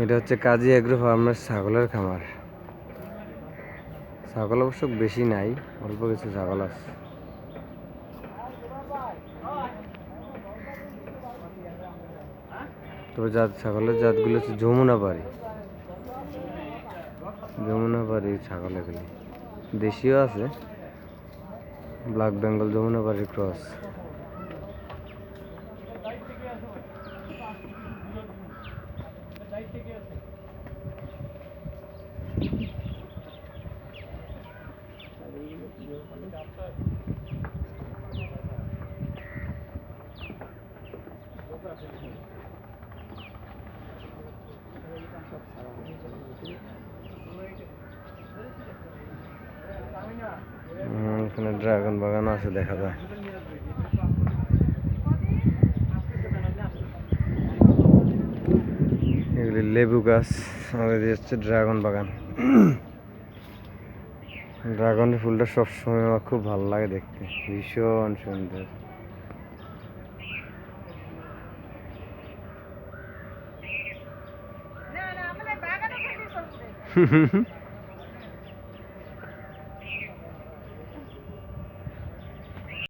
এটা হচ্ছে কাজী এগ্রো ফার্মের ছাগলের খামার। ছাগল অবশ্য বেশি নাই, অল্প কিছু ছাগল আছে। তবে জাত, ছাগলের জাতগুলো হচ্ছে যমুনা বাড়ি। যমুনা বাড়ির ছাগল এগুলি। দেশীয় আছে। ব্ল্যাক বেঙ্গল যমুনা বাড়ির ক্রস। এখানে ড্রাগন বাগান আছে দেখা যায়। এগুলি লেবু গাছ আমাদের হচ্ছে ড্রাগন বাগান। ড্রাগনের ফুলটা সবসময় আমার খুব ভালো লাগে দেখতে ভীষণ সুন্দর। না